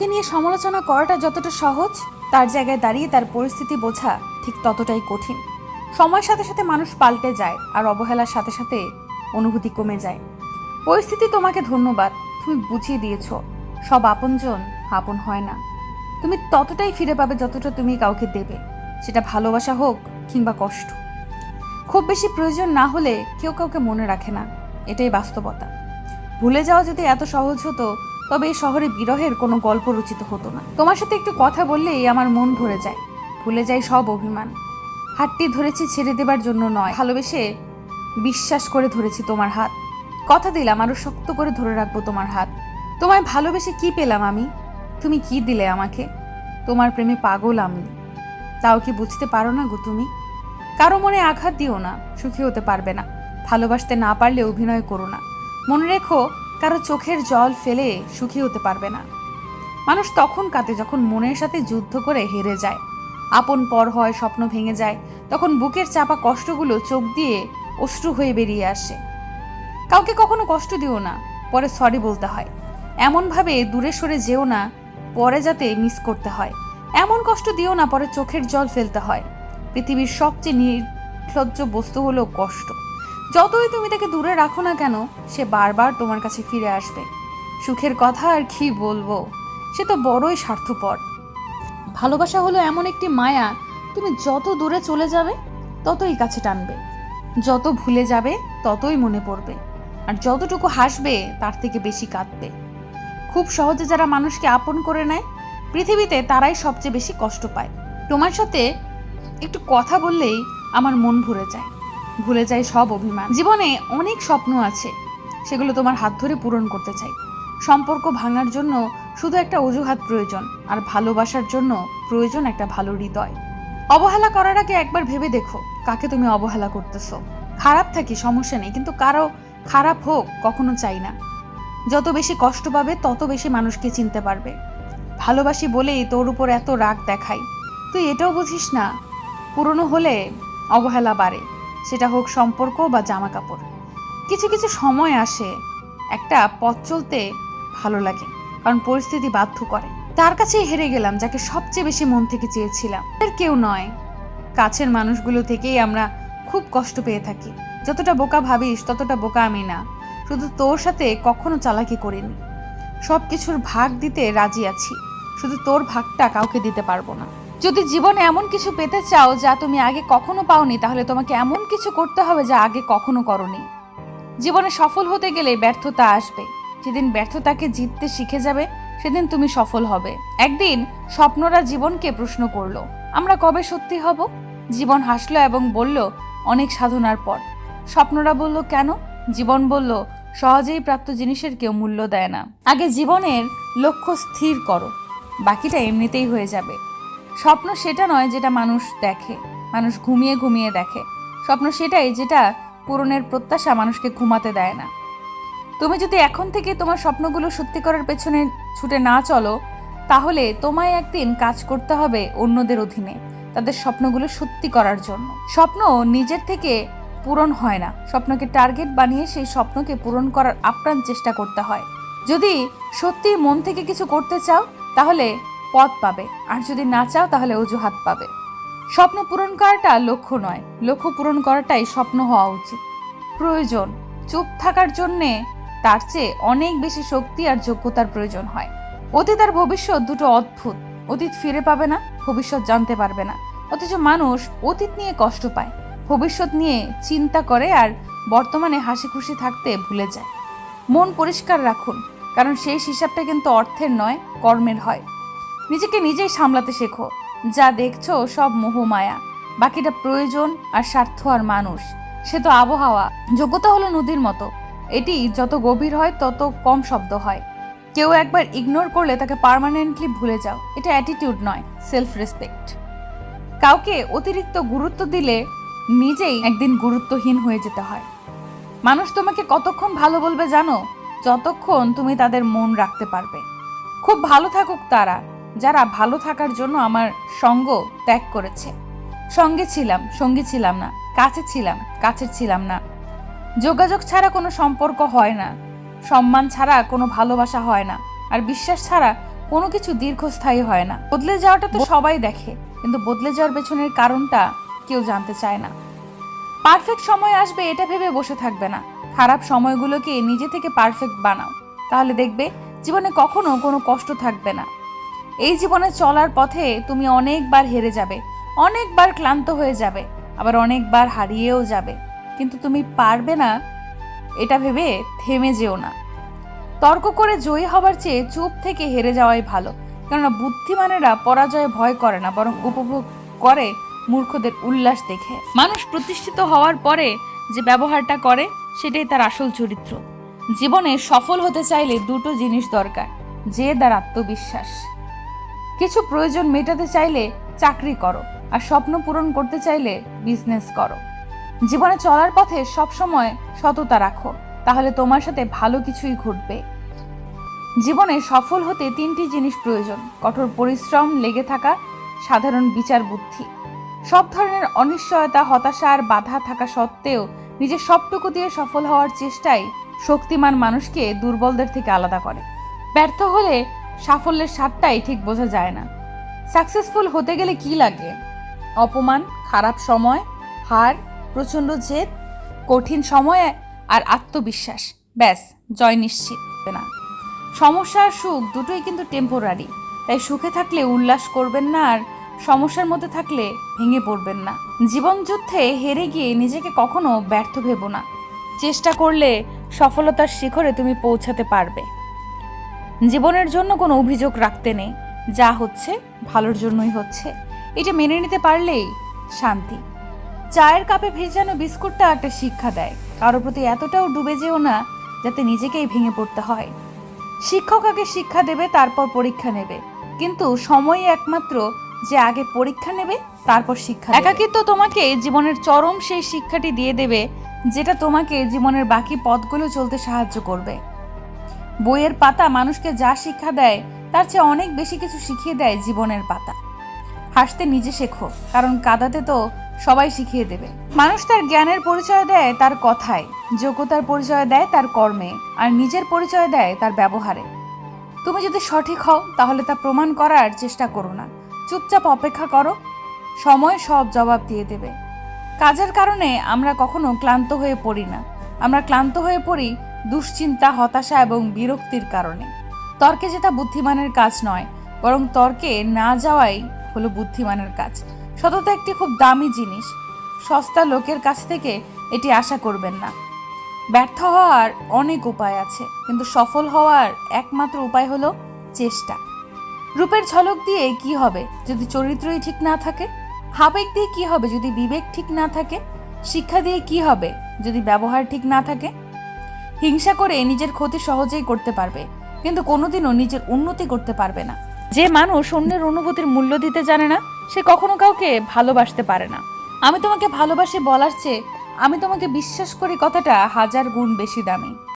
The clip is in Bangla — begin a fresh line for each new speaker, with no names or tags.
কাউকে নিয়ে সমালোচনা করাটা যতটা সহজ, তার জায়গায় দাঁড়িয়ে তার পরিস্থিতি বোঝা ঠিক ততটাই কঠিন। সময়ের সাথে সাথে মানুষ পাল্টে যায় আর অবহেলার সাথে সাথে অনুভূতি কমে যায়। পরিস্থিতি তোমাকে ধন্যবাদ, তুমি বুঝিয়ে দিয়েছ, সব আপনজন, আপন হয় না। তুমি ততটাই ফিরে পাবে যতটা তুমি কাউকে দেবে, সেটা ভালোবাসা হোক কিংবা কষ্ট। খুব বেশি প্রয়োজন না হলে কেউ কাউকে মনে রাখে না, এটাই বাস্তবতা। ভুলে যাওয়া যদি এত সহজ হতো তবে এই শহরে বিরহের কোনো গল্প রচিত হতো না। তোমার সাথে একটু কথা বললেই আমার মন ভরে যায়। ভুলে যায় সব অভিমান। হাতটি ধরেছি ছেড়ে দেবার জন্য নয়, ভালোবেসে বিশ্বাস করে ধরেছি তোমার হাত। কথা দিলাম আরও শক্ত করে ধরে রাখব তোমার হাত। তোমায় ভালোবেসে কি পেলাম আমি? তুমি কি দিলে আমাকে? তোমার প্রেমে পাগল আমি। তাও কি বুঝতে পারো না গো তুমি? কারও মনে আঘাত দিও না, সুখী হতে পারবে না। ভালোবাসতে না পারলে অভিনয় করো না। মনে রেখো কারও চোখের জল ফেলে সুখী হতে পারবে না। মানুষ তখন কাতে যখন মনের সাথে যুদ্ধ করে হেরে যায়। আপন পর হয়, স্বপ্ন ভেঙে যায়, তখন বুকের চাপা কষ্টগুলো চোখ দিয়ে অশ্রু হয়ে বেরিয়ে আসে। কাউকে কখনো কষ্ট দিও না, পরে সরি বলতে হয়। এমনভাবে দূরে সরে যেও না, পরে যাতে মিস করতে হয়। এমন কষ্ট দিও না, পরে চোখের জল ফেলতে হয়। পৃথিবীর সবচেয়ে নির্লজ্জ বস্তু হলো কষ্ট। যতই তুমি তাকে দূরে রাখো না কেন, সে বারবার তোমার কাছে ফিরে আসবে। সুখের কথা আর কি বলব? সে তো বড়ই স্বার্থপর। ভালোবাসা হলো এমন একটি মায়া, তুমি যত দূরে চলে যাবে, ততই কাছে টানবে। যত ভুলে যাবে, ততই মনে পড়বে। আর যতটুকু হাসবে, তার থেকে বেশি কাঁদবে। খুব সহজে যারা মানুষকে আপন করে নেয়, পৃথিবীতে তারাই সবচেয়ে বেশি কষ্ট পায়। তোমার সাথে একটু কথা বললেই আমার মন ভরে যায়। ভুলে যায় সব অভিমান। জীবনে অনেক স্বপ্ন আছে, সেগুলো তোমার হাত ধরে পূরণ করতে চাই। সম্পর্ক ভাঙার জন্য শুধু একটা অজুহাত প্রয়োজন, আর ভালোবাসার জন্য প্রয়োজন একটা ভালো হৃদয়। অবহেলা করার আগে একবার ভেবে দেখো কাকে তুমি অবহেলা করতেছো। খারাপ থাকি, সমস্যা নেই, কিন্তু কারও খারাপ হোক কখনো চাই না। যত বেশি কষ্ট পাবে, তত বেশি মানুষকে চিনতে পারবে। ভালোবাসি বলেই তোর উপর এত রাগ দেখাই তুই এটাও বুঝিস না, পুরনো হলে অবহেলা বাড়ে। সেটা হোক সম্পর্ক বা জামা কাপড় কিছু কিছু সময় আসে, একটা পথ চলতে ভালো লাগে, কারণ পরিস্থিতি বাধ্য করে তার কাছেই হেরে গেলাম, যাকে সবচেয়ে বেশি মন থেকে চেয়েছিলাম। আর কেউ নয়। কাছের মানুষগুলো থেকেই আমরা খুব কষ্ট পেয়ে থাকি। যতটা বোকা ভাবিস, ততটা বোকা আমি না। শুধু তোর সাথে কখনো চালাকি করিনি। সব কিছুর ভাগ দিতে রাজি আছি। শুধু তোর ভাগটা কাউকে দিতে পারব না। যদি জীবনে এমন কিছু পেতে চাও যা তুমি আগে কখনো পাওনি, তাহলে তোমাকে এমন কিছু করতে হবে যা আগে কখনো করনি। জীবনে সফল হতে গেলে ব্যর্থতা আসবে। যেদিন ব্যর্থতাকে জিততে শিখে যাবে, সেদিন তুমি সফল হবে। একদিন স্বপ্নরা জীবনকে প্রশ্ন করল, আমরা কবে সত্যি হব? জীবন হাসলো এবং বলল, অনেক সাধনার পর। স্বপ্নরা বলল, কেন? জীবন বলল, সহজেই প্রাপ্ত জিনিসের কেউ মূল্য দেয় না। আগে জীবনের লক্ষ্য স্থির করো, বাকিটা এমনিতেই হয়ে যাবে। স্বপ্ন সেটা নয় যেটা মানুষ দেখে, মানুষ ঘুমিয়ে ঘুমিয়ে দেখে। স্বপ্ন সেটাই যেটা পূরণের প্রত্যাশা মানুষকে ঘুমাতে দেয় না। তুমি যদি এখন থেকে তোমার স্বপ্নগুলো সত্যি করার পেছনে ছুটে না চলো, তাহলে তোমায় একদিন কাজ করতে হবে অন্যদের অধীনে, তাদের স্বপ্নগুলো সত্যি করার জন্য। স্বপ্ন নিজের থেকে পূরণ হয় না। স্বপ্নকে টার্গেট বানিয়ে সেই স্বপ্নকে পূরণ করার আপ্রাণ চেষ্টা করতে হয়। যদি সত্যি মন থেকে কিছু করতে চাও, তাহলে পথ পাবে। আর যদি না চাও, তাহলে অজুহাত পাবে। স্বপ্ন পূরণ করাটা লক্ষ্য নয়। লক্ষ্য পূরণ করাটাই স্বপ্ন হওয়া উচিত। প্রয়োজন। চুপ থাকার জন্যে তার চেয়ে অনেক বেশি শক্তি আর যোগ্যতার প্রয়োজন হয়। অতীত আর ভবিষ্যৎ দুটো অদ্ভুত। অতীত ফিরে পাবে না, ভবিষ্যৎ জানতে পারবে না। অথচ মানুষ অতীত নিয়ে কষ্ট পায়। ভবিষ্যৎ নিয়ে চিন্তা করে আর বর্তমানে হাসি খুশি থাকতে ভুলে যায়। মন পরিষ্কার রাখুন। কারণ সেই হিসাবটা কিন্তু অর্থের নয়, কর্মের হয়। নিজেকে নিজেই সামলাতে শেখো। যা দেখছ সব মোহমায়া। বাকিটা প্রয়োজন আর স্বার্থ আর মানুষ। সে তো আবহাওয়া। যোগ্যতা হলো নদীর মতো। এটি যত গভীর হয়, তত কম শব্দ হয়। কেউ একবার ইগনোর করলে তাকে পার্মানেন্টলি ভুলে যাও। এটা অ্যাটিটিউড নয় সেলফ রেসপেক্ট কাউকে অতিরিক্ত গুরুত্ব দিলে নিজেই একদিন গুরুত্বহীন হয়ে যেতে হয়। মানুষ তোমাকে কতক্ষণ ভালো বলবে জানো? যতক্ষণ তুমি তাদের মন রাখতে পারবে। খুব ভালো থাকুক তারা। যারা ভালো থাকার জন্য আমার সঙ্গ ত্যাগ করেছে। সঙ্গে ছিলাম, সঙ্গী ছিলাম না, কাছে ছিলাম, কাছের ছিলাম না। যোগাযোগ ছাড়া কোনো সম্পর্ক হয় না, সম্মান ছাড়া কোনো ভালোবাসা হয় না, আর বিশ্বাস ছাড়া কোনো কিছু দীর্ঘস্থায়ী হয় না। বদলে যাওয়াটা তো সবাই দেখে, কিন্তু বদলে যাওয়ার পেছনের কারণটা কেউ জানতে চায় না। পারফেক্ট সময় আসবে এটা ভেবে বসে থাকবে না। খারাপ সময়গুলোকে নিজে থেকে পারফেক্ট বানাও। তাহলে দেখবে জীবনে কখনো কোনো কষ্ট থাকবে না। এই জীবনে চলার পথে তুমি অনেকবার হেরে যাবে, অনেকবার ক্লান্ত হয়ে যাবে, আবার অনেকবার হারিয়েও যাবে। কিন্তু তুমি পারবে না, এটা ভেবে থেমে যেও না। তর্ক করে জয়ী হবার চেয়ে চুপ থেকে হেরে যাওয়াই ভালো, কেননা বুদ্ধিমানেরা পরাজয়ে ভয় করে না, বরং উপভোগ করে মূর্খদের উল্লাস দেখে। মানুষ প্রতিষ্ঠিত হওয়ার পরে যে ব্যবহারটা করে, সেটাই তার আসল চরিত্র। জীবনে সফল হতে চাইলে দুটো জিনিস দরকার জেদ আর আত্মবিশ্বাস। কিছু প্রয়োজন মেটাতে চাইলে চাকরি করো, আর স্বপ্ন পূরণ করতে চাইলে বিজনেস করো। জীবনে চলার পথে সবসময় সততা রাখো, তাহলে তোমার সাথে ভালো কিছুই ঘটবে। জীবনে সফল হতে তিনটি জিনিস প্রয়োজন, কঠোর পরিশ্রম, লেগে থাকা, সাধারণ বিচার বুদ্ধি। সব ধরনের অনিশ্চয়তা, হতাশা আর বাধা থাকা সত্ত্বেও নিজের সবটুকু দিয়ে সফল হওয়ার চেষ্টাই শক্তিমান মানুষকে দুর্বলদের থেকে আলাদা করে। ব্যর্থ হলে সাফল্যের স্বাদটাই ঠিক বোঝা যায় না। সাকসেসফুল হতে গেলে কি লাগে? অপমান, খারাপ সময়, হার, প্রচণ্ড জেদ, কঠিন সময়ে আর আত্মবিশ্বাস। ব্যাস, জয় নিশ্চিত। না সমস্যা আর সুখ দুটোই কিন্তু টেম্পোরারি তাই সুখে থাকলে উল্লাস করবেন না আর সমস্যার মধ্যে থাকলে ভেঙে পড়বেন না। জীবন যুদ্ধে হেরে গিয়ে নিজেকে কখনো ব্যর্থ ভেবো না। চেষ্টা করলে সফলতার শিখরে তুমি পৌঁছাতে পারবে। জীবনের জন্য কোনো অভিযোগ রাখতে নেই। যা হচ্ছে, ভালোর জন্যই হচ্ছে। এটা মেনে নিতে পারলেই শান্তি। চায়ের কাপে ভেজানো বিস্কুটটা একটা শিক্ষা দেয়। কারোর প্রতি এতটাও ডুবে যেও না যাতে নিজেকেই ভেঙে পড়তে হয়। শিক্ষক আগে শিক্ষা দেবে, তারপর পরীক্ষা নেবে। কিন্তু সময়ই একমাত্র যে আগে পরীক্ষা নেবে, তারপর শিক্ষা একাকিত্ব তোমাকে জীবনের চরম সেই শিক্ষাটি দিয়ে দেবে, যেটা তোমাকে জীবনের বাকি পথগুলো চলতে সাহায্য করবে। বইয়ের পাতা মানুষকে যা শিক্ষা দেয়, তার চেয়ে অনেক বেশি কিছু শিখিয়ে দেয় জীবনের পাতা। হাসতে নিজে শেখো, কারণ কাদাতে তো সবাই শিখিয়ে দেবে। মানুষ তার জ্ঞানের পরিচয় দেয় তার কথায়, যোগ্যতার পরিচয় দেয় তার কর্মে, আর নিজের পরিচয় দেয় তার ব্যবহারে। তুমি যদি সঠিক হও, তাহলে তা প্রমাণ করার চেষ্টা করো না। চুপচাপ অপেক্ষা করো, সময় সব জবাব দিয়ে দেবে। কাজের কারণে আমরা কখনো ক্লান্ত হয়ে পড়ি না। আমরা ক্লান্ত হয়ে পড়ি দুশ্চিন্তা, হতাশা এবং বিরক্তির কারণে। তর্কে যেটা বুদ্ধিমানের কাজ নয়, বরং তর্কে না যাওয়াই হলো বুদ্ধিমানের কাজ। সততা একটি খুব দামি জিনিস, সস্তা লোকের কাছ থেকে এটি আশা করবেন না। ব্যর্থ হওয়ার অনেক উপায় আছে, কিন্তু সফল হওয়ার একমাত্র উপায় হলো চেষ্টা। রূপের ঝলক দিয়ে কি হবে, যদি চরিত্রই ঠিক না থাকে? আবেগ দিয়ে কি হবে, যদি বিবেক ঠিক না থাকে? শিক্ষা দিয়ে কি হবে, যদি ব্যবহার ঠিক না থাকে? হিংসা করে নিজের ক্ষতি সহজেই করতে পারবে, কিন্তু কোনোদিনও নিজের উন্নতি করতে পারবে না। যে মানুষ অন্যের অনুভূতির মূল্য দিতে জানে না, সে কখনো কাউকে ভালোবাসতে পারে না। আমি তোমাকে ভালোবাসি বলার চেয়ে, আমি তোমাকে বিশ্বাস করি কথাটা হাজার গুণ বেশি দামি।